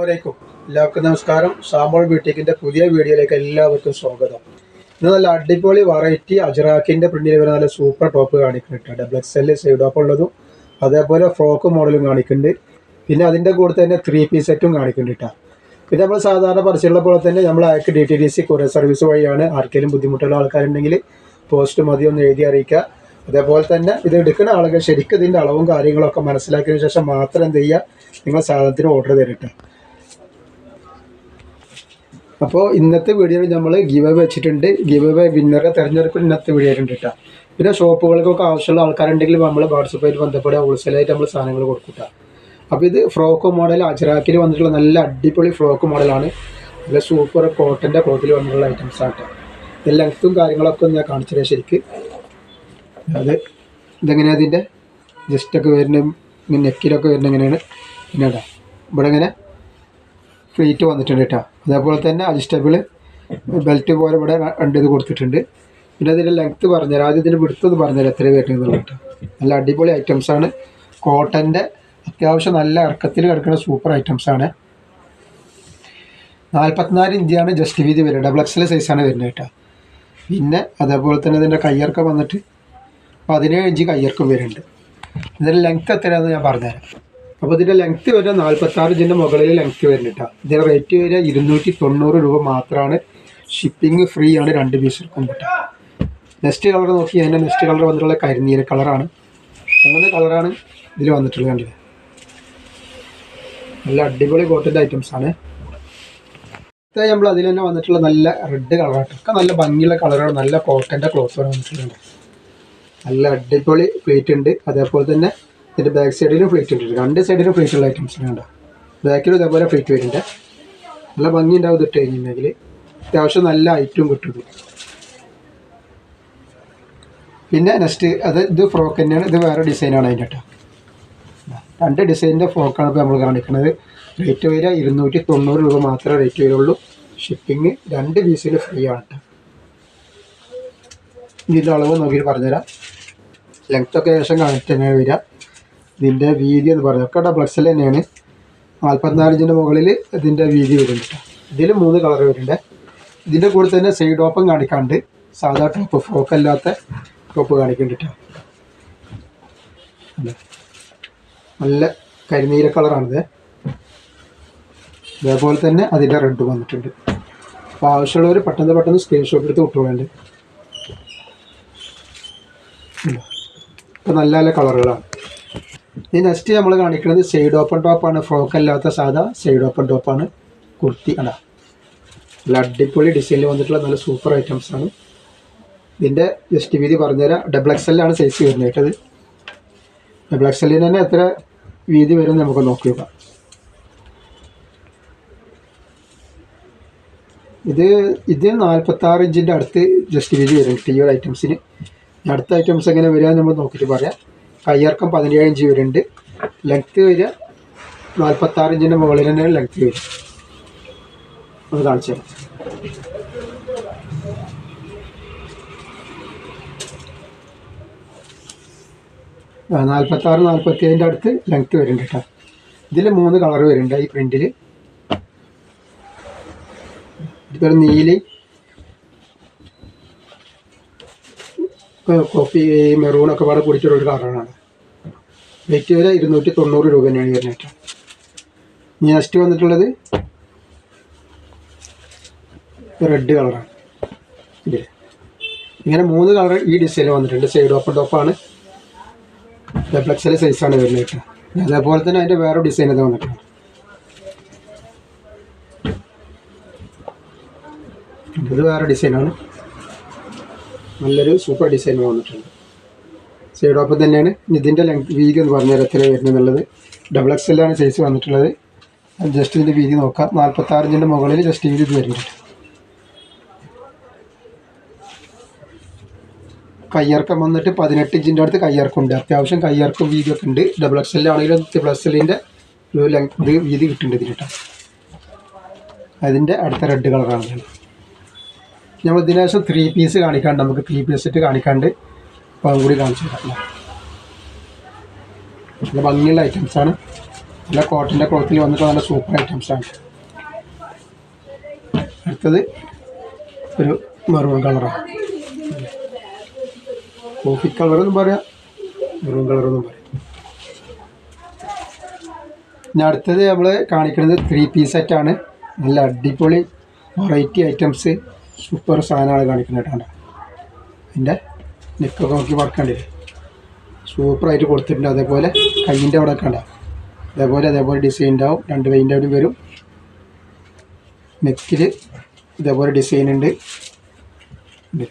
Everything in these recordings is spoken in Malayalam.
അസ്സലാമലൈക്കും. എല്ലാവർക്കും നമസ്കാരം. സാമ്പോൾ ബ്യൂട്ടിക്കിന്റെ പുതിയ വീഡിയോയിലേക്ക് എല്ലാവർക്കും സ്വാഗതം. ഇന്ന് നല്ല അടിപൊളി വെറൈറ്റി അജറാക്കിന്റെ പ്രിന്റിൽ വരുന്ന നല്ല സൂപ്പർ ടോപ്പ് കാണിക്കുന്നുണ്ട് double X L side top ഉള്ളതും അതേപോലെ ഫ്രോക്ക് മോഡലും കാണിക്കുന്നുണ്ട്. പിന്നെ അതിന്റെ കൂടെ തന്നെ ത്രീ പീസ് സെറ്റും കാണിക്കുന്നുണ്ട് പിന്നെ നമ്മൾ സാധാരണ പറിച്ചുള്ള പോലെ തന്നെ നമ്മൾ അയക്ക് D T D C courier service വഴിയാണ് ആർക്കെങ്കിലും ബുദ്ധിമുട്ടുള്ള ആൾക്കാരുണ്ടെങ്കിൽ പോസ്റ്റ് മതി ഒന്ന് എഴുതി അറിയിക്കുക. അതേപോലെ തന്നെ ഇത് എടുക്കുന്ന ആളുകൾ ശരിക്കും ഇതിന്റെ അളവും കാര്യങ്ങളൊക്കെ മനസ്സിലാക്കിയതിന് ശേഷം മാത്രം എന്ത് ചെയ്യുക? നിങ്ങൾ സാധനത്തിന് ഓർഡർ തരട്ടെ അപ്പോൾ ഇന്നത്തെ വീഡിയോയിൽ നമ്മൾ ഗിവ് അവേ വെച്ചിട്ടുണ്ട്. ഗിവ് അവേ വിന്നറെ തിരഞ്ഞെടുപ്പ് ഇന്നത്തെ വീഡിയോ കേട്ടോ പിന്നെ ഷോപ്പുകൾക്കൊക്കെ ആവശ്യമുള്ള ആൾക്കാരുണ്ടെങ്കിൽ നമ്മൾ വാട്സപ്പായിട്ട് ബന്ധപ്പെടുക. ഹോൾസെയിലായിട്ട് നമ്മൾ സാധനങ്ങൾ കൊടുക്കുക അപ്പോൾ ഇത് ഫ്രോക്ക് മോഡൽ അജറാക്കിൽ വന്നിട്ടുള്ള നല്ല അടിപൊളി ഫ്രോക്ക് മോഡലാണ്. നല്ല സൂപ്പർ കോട്ടന്റെ ക്ലോത്തിൽ വന്നിട്ടുള്ള ഐറ്റംസ് ആട്ടെ ഇത് ലെങ്ത്തും കാര്യങ്ങളൊക്കെ ഞാൻ കാണിച്ചു തരാം ശരിക്ക്. അത് ഇതെങ്ങനെയാണ് അതിന്റെ ജസ്റ്റൊക്കെ വരുന്ന നെക്കിലൊക്കെ വരുന്ന എങ്ങനെയാണ്? പിന്നെ ഇവിടെ ഇങ്ങനെ ഫ്ലീറ്റ് വന്നിട്ടുണ്ട് കേട്ടോ. അതേപോലെ തന്നെ അഡ്ജസ്റ്റബിൾ ബെൽറ്റ് പോലെ ഇവിടെ രണ്ട് ഇത് കൊടുത്തിട്ടുണ്ട്. പിന്നെ അതിന്റെ ലെങ്ത്ത് പറഞ്ഞുതരാം. ആദ്യം ഇതിന്റെ വിടുത്തത് പറഞ്ഞുതരാം എത്ര വരുന്നത് കേട്ടോ. നല്ല അടിപൊളി ഐറ്റംസ് ആണ്. കോട്ടന്റെ അത്യാവശ്യം നല്ല ഇറക്കത്തിൽ കിടക്കുന്ന സൂപ്പർ ഐറ്റംസ് ആണ്. നാൽപ്പത്തിനാല് ഇഞ്ചാണ് ജസ്റ്റ് വീതി വരുന്നത്. ഡബിൾ എക്സൽ സൈസാണ് വരുന്നത് കേട്ടോ. പിന്നെ അതേപോലെ തന്നെ ഇതിന്റെ കയ്യിറക്കം വന്നിട്ട് പതിനേഴ് ഇഞ്ച് കയ്യിറക്കം വരുന്നുണ്ട്. ഇതിന്റെ ലെങ്ത്ത് എത്രയാണെന്ന് ഞാൻ പറഞ്ഞുതരാം. അപ്പോൾ ഇതിന്റെ ലെങ്ത് വരെ നാൽപ്പത്താറ് ഇഞ്ചിന്റെ മുകളിൽ ലെങ്ത് വരുന്നുണ്ട് ഇതിന്റെ റേറ്റ് വരെ ഇരുന്നൂറ്റി തൊണ്ണൂറ് രൂപ മാത്രമാണ് ഷിപ്പിംഗ് ഫ്രീ ആണ് രണ്ട് പീസ് എടുക്കും കേട്ടോ നെക്സ്റ്റ് കളർ നോക്കി അതിന്റെ നെക്സ്റ്റ് കളർ വന്നിട്ടുള്ള കരിനീല കളറാണ് അങ്ങനെ കളറാണ് ഇതിൽ വന്നിട്ടുള്ളത് കണ്ടില്ലേ? നല്ല അടിപൊളി കോട്ടന്റെ ഐറ്റംസ് ആണ്. നമ്മൾ അതിൽ തന്നെ വന്നിട്ടുള്ള നല്ല റെഡ് കളറാണ് ഒക്കെ നല്ല ഭംഗിയുള്ള കളറാണ് നല്ല കോട്ടന്റെ ക്ലോത്താണ് വന്നിട്ടുള്ളത്. നല്ല അടിപൊളി പ്ലേറ്റ് ഉണ്ട്. അതേപോലെ തന്നെ ഇതിന്റെ ബാക്ക് സൈഡിലും ഫ്ലീറ്റ് ഉണ്ട്. രണ്ട് സൈഡിലും ഫ്ലീറ്റുള്ള ഐറ്റംസ് ഉണ്ട് ബാക്കിലും ഇതേപോലെ ഫ്ലീറ്റ് വരുന്നുണ്ട്. നല്ല ഭംഗി ഉണ്ടാവും ഇട്ട് കഴിഞ്ഞിട്ടുണ്ടെങ്കിൽ. അത്യാവശ്യം നല്ല ഐറ്റവും കിട്ടും പിന്നെ നെക്സ്റ്റ് അത് ഇത് ഫ്രോക്ക് തന്നെയാണ്. ഇത് വേറെ ഡിസൈനാണ് അതിന്റെ രണ്ട് ഡിസൈനിന്റെ ഫ്രോക്കാണ് ഇപ്പോൾ നമ്മൾ കാണിക്കുന്നത്. റേറ്റ് വരിക ഇരുന്നൂറ്റി തൊണ്ണൂറ് രൂപ മാത്രമേ റേറ്റ് വരുള്ളൂ. ഷിപ്പിംഗ് രണ്ട് പീസിൽ ഫ്രീ ആണ് കേട്ടോ. ഇതിന്റെ അളവ് നോക്കിയിട്ട് പറഞ്ഞുതരാം. ലെങ്ത്തൊക്കെ ഏകദേശം കണക്ട് തന്നെ വരിക. ഇതിന്റെ വീതി എന്ന് പറയുന്നത് ഒക്കെ എക്സൽ തന്നെയാണ്. നാൽപ്പത്തിനാല് ഇഞ്ചിന്റെ മുകളിൽ ഇതിന്റെ വീതി വരുന്നുണ്ട്. ഇതിൽ മൂന്ന് കളർ വരുന്നുണ്ട്. ഇതിന്റെ കൂടെ തന്നെ സൈഡ് ഓപ്പൺ കാണിക്കാണ്ട്. സാധാ ടോപ്പ് ഫ്രോക്ക് അല്ലാത്ത ടോപ്പ് കാണിക്കുന്നുണ്ട് നല്ല കരിനീല കളറാണിത് അതേപോലെ തന്നെ അതിന്റെ റെഡ് വന്നിട്ടുണ്ട്. അപ്പോൾ ആവശ്യമുള്ളവർ പെട്ടെന്ന് പെട്ടെന്ന് സ്ക്രീൻഷോട്ട് എടുത്ത് വിട്ടുകൊള്ളുന്നുണ്ട് ഇപ്പം നല്ല നല്ല കളറുകളാണ് ഇനി നെക്സ്റ്റ് നമ്മൾ കാണിക്കുന്നത് സൈഡ് ഓപ്പൺ ടോപ്പാണ് ഫ്രോക്ക് അല്ലാത്ത സാധാ സൈഡ് ഓപ്പൺ ടോപ്പാണ് കുർത്തി അട നല്ല അടിപൊളി ഡിസൈനിൽ വന്നിട്ടുള്ള നല്ല സൂപ്പർ ഐറ്റംസ് ആണ്. ഇതിന്റെ ജസ്റ്റ് വീതി പറഞ്ഞുതരാം. ഡബിൾ എക്സ് എല്ലാണ് സൈസ് വരുന്നത് കേട്ടത്. ഡബിൾ എക്സ് എല്ലിന് തന്നെ എത്ര വീതി വരും നമുക്ക് നോക്കി നോക്കാം. ഇത് ഇത് നാൽപ്പത്തി ആറ് ഇഞ്ചിന്റെ അടുത്ത് ജസ്റ്റ് വീതി വരും ഈ ഒരു ഐറ്റംസിന് അടുത്ത ഐറ്റംസ് എങ്ങനെ വരിക നമ്മൾ നോക്കിയിട്ട് പറയാം. കയ്യിറക്കം പതിനേഴ് ഇഞ്ച് വരുന്നുണ്ട്. ലെങ്ത്ത് വരിക നാൽപ്പത്താറ് ഇഞ്ചിന്റെ മുകളിൽ തന്നെ ലെങ്ത്ത് വരും. ഒന്ന് കാണിച്ചു തരാം. നാൽപ്പത്താറ് നാൽപ്പത്തി ഏഴിന്റെ അടുത്ത് ലെങ്ത്ത് വരുന്നുണ്ട് കേട്ടോ. ഇതിൽ മൂന്ന് കളർ വരുന്നുണ്ട് ഈ പ്രിന്റിൽ ഇതൊരു നീലി കോഫി മെറൂണൊക്കെ പാടെ കൂടിയിട്ടുള്ള ഒരു കളറാണ് വെയിറ്റ് വരെ ഇരുന്നൂറ്റി തൊണ്ണൂറ് രൂപ തന്നെയാണ് വരുന്നത് ഇനി നെക്സ്റ്റ് വന്നിട്ടുള്ളത് റെഡ് കളറാണ് ഇതിൽ ഇങ്ങനെ മൂന്ന് കളർ ഈ ഡിസൈനിൽ വന്നിട്ടുണ്ട്. സൈഡ് ഓപ്പൺ ടോപ്പാണ് എക്സൽ സൈസാണ് വരുന്നത് അതേപോലെ തന്നെ അതിന്റെ വേറെ ഡിസൈൻ ഇത് വന്നിട്ടുണ്ട്. ഇത് വേറെ ഡിസൈനാണ് നല്ലൊരു സൂപ്പർ ഡിസൈൻ വന്നിട്ടുണ്ട്. സൈഡോപ്പം തന്നെയാണ് ഇതിന്റെ ലെങ്ത് വീതി എന്ന് പറഞ്ഞാൽ എത്ര വരുന്നുള്ളത് ഡബിൾ എക്സ് എല്ലാണ് സൈസ് വന്നിട്ടുള്ളത്. ജസ്റ്റ് ഇതിന്റെ വീതി നോക്കാം. നാൽപ്പത്തി ഇഞ്ചിന്റെ മുകളിൽ ജസ്റ്റ് വീതി ഇത് വരുന്നുണ്ട്. കയ്യിറക്കം വന്നിട്ട് പതിനെട്ട് ഇഞ്ചിന്റെ അടുത്ത് കയ്യിറക്കം ഉണ്ട് അത്യാവശ്യം കയ്യിറക്കം വീതിയൊക്കെ ഉണ്ട്. ഡബിൾ എക്സ് എൽ ആണെങ്കിലും പ്ലസ് എല്ലിന്റെ ഒരു ലെങ്ത് വീതി കിട്ടുന്നുണ്ട് ഇതിന് കേട്ടോ അതിന്റെ അടുത്ത റെഡ് കളറാണ് നമ്മൾ ഇതിന് ത്രീ പീസ് കാണിക്കാണ്ട് നമുക്ക് ത്രീ പീസ് ഇട്ട് കാണിക്കാണ്ട് അപ്പോൾ കൂടി കാണിച്ചു തരാം നല്ല ഭംഗിയുള്ള ഐറ്റംസാണ് നല്ല കോട്ടന്റെ ക്ലോത്തിൽ വന്നിട്ട് നല്ല സൂപ്പർ ഐറ്റംസാണ് അടുത്തത് ഒരു മെറൂൺ കളറാണ് കോഫി കളറെന്നും പറയാം മെറൂൺ കളറെന്നും പറയാം. ഇനി അടുത്തത് നമ്മൾ കാണിക്കുന്നത് ത്രീ പീസ് സെറ്റാണ് നല്ല അടിപൊളി വെറൈറ്റി ഐറ്റംസ് സൂപ്പർ സാധനമാണ് കാണിക്കുന്നത് കേട്ടോ. അതിന്റെ നെക്കൊക്കെ നോക്കി വർക്കണ്ടില്ലേ സൂപ്പറായിട്ട് കൊടുത്തിട്ടുണ്ട്. അതേപോലെ കയ്യിന്റെ അവിടെ ഉണ്ടാവും അതേപോലെ അതേപോലെ ഡിസൈൻ ഉണ്ടാവും. രണ്ട് കൈന്റെ അവിടെ വരും. നെക്കിൽ ഇതേപോലെ ഡിസൈൻ ഉണ്ട്. എന്റെ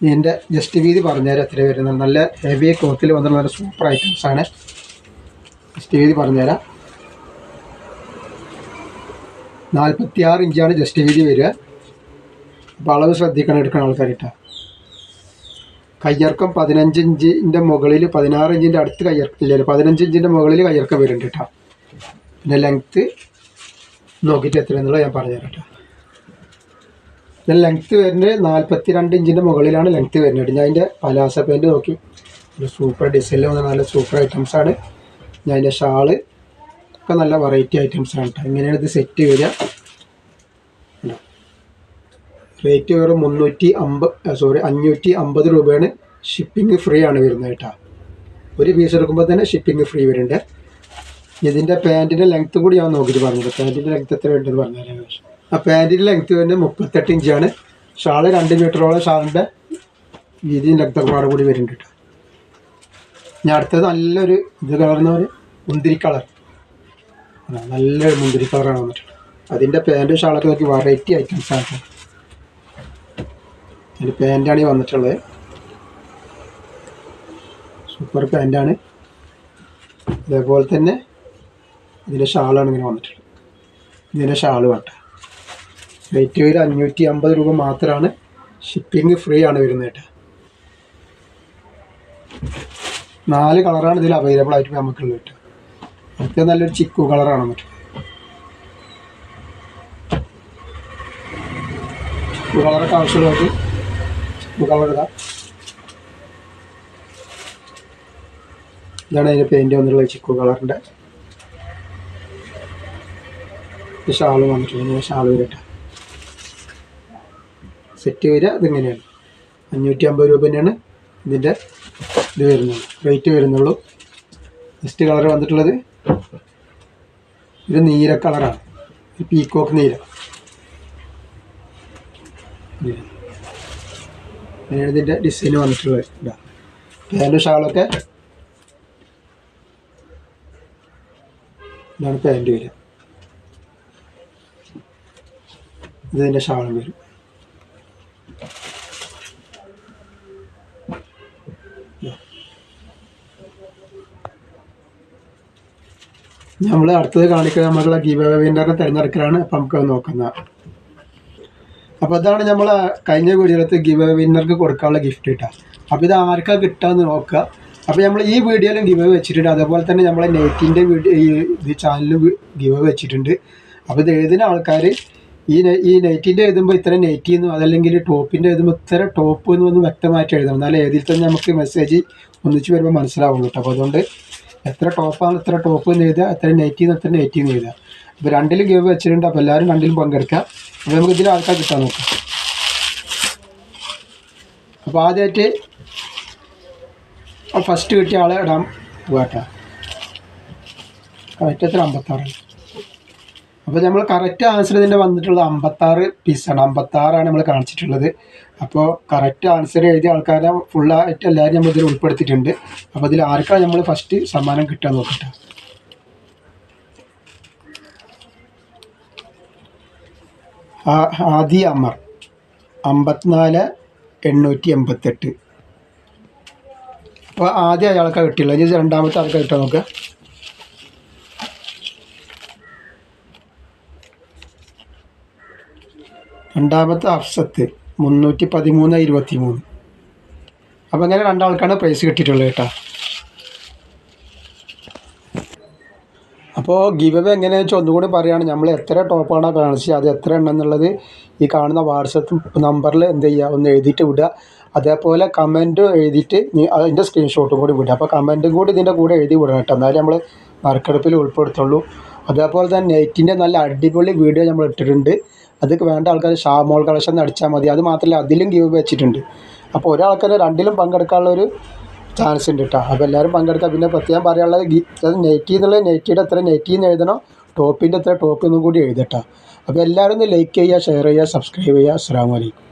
ഇതിന്റെ ജസ്റ്റ് വീതി പറഞ്ഞുതരാം എത്ര വരുന്നത്. നല്ല ഹെവി ക്ലോത്തിൽ വന്ന നല്ല സൂപ്പർ ഐറ്റംസ് ആണ്. ജസ്റ്റ് വീതി പറഞ്ഞുതരാം. നാൽപ്പത്തി ആറ് ഇഞ്ചാണ് ജസ്റ്റ് വീതി വരിക. അളവ് ശ്രദ്ധിക്കണം എടുക്കണം ആൾക്കാരിട്ട. കയ്യിറക്കം പതിനഞ്ച് ഇഞ്ചിന്റെ മുകളിൽ പതിനാറ് ഇഞ്ചിന്റെ അടുത്ത് കയ്യിറക്കില്ല പതിനഞ്ച് ഇഞ്ചിന്റെ മുകളിൽ കയ്യിറക്കം വരുന്നുണ്ട് കേട്ടോ പിന്നെ ലെങ്ത്ത് നോക്കിയിട്ട് എത്ര എന്നുള്ളത് ഞാൻ പറഞ്ഞുതരാം കേട്ടോ ഇതിന്റെ ലെങ്ത്ത് വരുന്നത് നാൽപ്പത്തി രണ്ട് ഇഞ്ചിന്റെ മുകളിലാണ് ലെങ്ത്ത് വരുന്നത്. ഞാൻ അതിന്റെ പലാസ പാന്റ് നോക്കി. ഒരു സൂപ്പർ ഡിസൈനിൽ വന്ന നല്ല സൂപ്പർ ഐറ്റംസാണ് ഞാൻ അതിന്റെ ഷാൾ ഒക്കെ നല്ല വെറൈറ്റി ഐറ്റംസാണ് കേട്ടോ ഇങ്ങനെയാണ് ഇത് സെറ്റ് വരിക? റേറ്റ് വെറും മുന്നൂറ്റി അമ്പത് സോറി അഞ്ഞൂറ്റി അമ്പത് രൂപയാണ് ഷിപ്പിംഗ് ഫ്രീ ആണ് വരുന്നത് കേട്ടോ. ഒരു പീസ് എടുക്കുമ്പോൾ തന്നെ ഷിപ്പിംഗ് ഫ്രീ വരുന്നുണ്ട്. ഇതിന്റെ പാന്റിന്റെ ലെങ്ത് കൂടി ഞാൻ നോക്കിയിട്ട് പറഞ്ഞത് പാന്റിന്റെ ലെങ്ത് എത്ര ഉണ്ടെന്ന് പറഞ്ഞാൽ ആ പാന്റിന്റെ ലെങ്ത്ത് വരുന്നത് മുപ്പത്തെട്ട് ഇഞ്ചാണ് ഷാൾ രണ്ട് മീറ്ററോളം ഷാളിന്റെ വീതിയും ലെങ്ത്തൊക്കെ പാടെ കൂടി വരുന്നുണ്ട് കേട്ടോ. ഇനി അടുത്തത് നല്ലൊരു ഇത് കളർന്ന ഒരു മുന്തിരി കളർ നല്ലൊരു മുന്തിരി കളറാണ് വന്നിട്ടുള്ളത്. അതിന്റെ പാന്റും ഷാളൊക്കെ നോക്കി വെറൈറ്റി ഐറ്റംസ് ആണ്. അതിന്റെ പാന്റാണ് ഈ വന്നിട്ടുള്ളത്. സൂപ്പർ പാന്റാണ് അതേപോലെ തന്നെ ഇതിന്റെ ഷാളാണ് ഇങ്ങനെ വന്നിട്ടുള്ളത്. ഇതിന്റെ ഷാൾ വേണ്ട. റേറ്റ് ഒരു അഞ്ഞൂറ്റി അമ്പത് രൂപ മാത്രമാണ് ഷിപ്പിംഗ് ഫ്രീ ആണ് വരുന്നത് കേട്ടോ. നാല് കളറാണ് ഇതിൽ അവൈലബിൾ ആയിട്ട് നമുക്കുള്ളത് കേട്ടോ. അടുത്ത നല്ലൊരു ചിക്കു കളറാണ് വന്നിട്ട് ചിക്കു കളറൊക്കെ ആവശ്യമുള്ളവർക്ക് ഇതാ ഇതാണ് അതിന്റെ പെയിന്റ് വന്നിട്ടുള്ള ചിക്കു കളറിന്റെ ഷാൾ വന്നിട്ടുണ്ട്. ഷാൾ വരട്ടെ. സെറ്റ് വരിക ഇതിങ്ങനെയാണ് അഞ്ഞൂറ്റി അമ്പത് രൂപ തന്നെയാണ് ഇതിന്റെ ഇത് വരുന്നത്. റേറ്റ് വരുന്നുള്ളൂ. നെക്സ്റ്റ് കളർ വന്നിട്ടുള്ളത് ഇത് നീല കളറാണ് പീക്കോക്ക് നീല. ഇങ്ങനെയാണ് ഇതിന്റെ ഡിസൈൻ വന്നിട്ടുള്ളത് ഇതാ പാന്റും ഷാളൊക്കെ ഇതാണ് പാന്റ് വരിക. ഇതിന്റെ ഷാളും വരും. നമ്മൾ അടുത്തത് കാണിക്കുക നമ്മളുടെ ഗീവ വിന്നറിനെ തിരഞ്ഞെടുക്കലാണ്. അപ്പം നമുക്ക് അത് നോക്കുന്നത് അപ്പോൾ അതാണ് നമ്മൾ കഴിഞ്ഞ വീഡിയോയിലത്ത് ഗിവ് വിന്നർക്ക് കൊടുക്കാനുള്ള ഗിഫ്റ്റ് കിട്ടുക അപ്പോൾ ഇത് ആർക്കാ കിട്ടാന്ന് നോക്കുക അപ്പോൾ നമ്മൾ ഈ വീഡിയോയിലും ഗിവ് വെച്ചിട്ടുണ്ട്. അതേപോലെ തന്നെ നമ്മളെ നെയ്ത്തിന്റെ വീഡിയോ ഈ ചാനലിലും ഗിവ് വെച്ചിട്ടുണ്ട്. അപ്പോൾ ഇത് എഴുതുന്ന ആൾക്കാർ ഈ ഈ നെയ്റ്റിന്റെ എഴുതുമ്പോൾ ഇത്ര നെയ്റ്റ് എന്നും അതല്ലെങ്കിൽ ടോപ്പിന്റെ എഴുതുമ്പോൾ ഇത്ര ടോപ്പ് എന്ന് ഒന്ന് വ്യക്തമായിട്ട് എഴുതണം. എന്നാലേ ഏതിൽ തന്നെ നമുക്ക് മെസ്സേജ് ഒന്നിച്ച് വരുമ്പോൾ മനസ്സിലാവുള്ളൂ കേട്ടോ അപ്പോൾ അതുകൊണ്ട് എത്ര ടോപ്പാണ് എത്ര ടോപ്പ് എന്ന് എഴുതുക എത്ര നെയ്റ്റ് എന്ന് എത്ര നെയ്റ്റ് എന്ന് എഴുതുക. അപ്പോൾ രണ്ടിലും ഗിവ് വെച്ചിട്ടുണ്ട്. അപ്പോൾ എല്ലാവരും രണ്ടിലും പങ്കെടുക്കുക അപ്പോൾ നമുക്ക് ഇതിൽ ആൾക്കാർ കിട്ടാൻ നോക്കാം. അപ്പോൾ ആദ്യമായിട്ട് ഫസ്റ്റ് കിട്ടിയ ആളെ ഇടാൻ പോകട്ടെ കറക്റ്റ് എത്ര അമ്പത്താറാണ് അപ്പോൾ നമ്മൾ കറക്റ്റ് ആൻസർ ഇതിന്റെ വന്നിട്ടുള്ളത് അമ്പത്താറ് പീസാണ് അമ്പത്താറാണ് നമ്മൾ കാണിച്ചിട്ടുള്ളത്. അപ്പോൾ കറക്റ്റ് ആൻസർ എഴുതിയ ആൾക്കാരെ ഫുള്ളായിട്ട് എല്ലാവരും നമ്മൾ ഇതിൽ ഉൾപ്പെടുത്തിയിട്ടുണ്ട്. അപ്പോൾ ഇതിൽ ആർക്കാണ് നമ്മൾ ഫസ്റ്റ് സമ്മാനം കിട്ടാൻ നോക്കട്ടെ. ആദി അമർ. അമ്പത്തിനാല് എണ്ണൂറ്റി എൺപത്തെട്ട് അപ്പോൾ ആദ്യം അയാൾക്ക് കിട്ടിയില്ല ഇനി രണ്ടാമത്തെ ആൾക്ക് കിട്ടാൻ നോക്കുക രണ്ടാമത്തെ അഫ്സത്ത് മുന്നൂറ്റി പതിമൂന്ന് ഇരുപത്തി മൂന്ന് അപ്പോൾ അങ്ങനെ രണ്ടാൾക്കാണ് പ്രൈസ് കിട്ടിയിട്ടുള്ളത് കേട്ടോ. അപ്പോൾ ഗിവ് അവേ എങ്ങനെയാണെന്ന് വെച്ചാൽ ഒന്നുകൂടി പറയുകയാണ് നമ്മൾ എത്ര ടോപ്പാണോ കാണിച്ചത് അത് എത്ര എണ്ണം എന്നുള്ളത് ഈ കാണുന്ന വാട്സപ്പ് നമ്പറിൽ എന്ത് ചെയ്യുക ഒന്ന് എഴുതിയിട്ട് വിടുക അതേപോലെ കമന്റ് എഴുതിയിട്ട് അതിന്റെ സ്ക്രീൻഷോട്ടും കൂടി വിടുക അപ്പോൾ കമന്റും കൂടി ഇതിന്റെ കൂടെ എഴുതി വിടണം കേട്ടോ. എന്നാലും നമ്മൾ നറുക്കെടുപ്പിൽ ഉൾപ്പെടുത്തുള്ളൂ. അതേപോലെ തന്നെ നെറ്റിന്റെ നല്ല അടിപൊളി വീഡിയോ നമ്മൾ ഇട്ടിട്ടുണ്ട്. അതൊക്കെ വേണ്ട ആൾക്കാർ ഷാമോൾ കളക്ഷൻ അടിച്ചാൽ മതി. അത് മാത്രമല്ല അതിലും ഗീവ് വെച്ചിട്ടുണ്ട്. അപ്പോൾ ഒരാൾക്കാർ രണ്ടിലും പങ്കെടുക്കാനുള്ള ഒരു ചാൻസ് ഉണ്ട് കേട്ടോ അപ്പോൾ എല്ലാവരും പങ്കെടുക്കുക പിന്നെ പ്രത്യേകം പറയാനുള്ളത് അത് നെറ്റി എന്നുള്ളത് നെറ്റിയുടെ എത്ര നെറ്റി എന്ന് എഴുതണം ടോപ്പിന്റെ എത്ര ടോപ്പ് എന്നും കൂടി എഴുതട്ടോ. അപ്പോൾ എല്ലാവരും ഒന്ന് ലൈക്ക് ചെയ്യുക ഷെയർ ചെയ്യുക സബ്സ്ക്രൈബ് ചെയ്യുക. അസ്സാം വലൈക്കും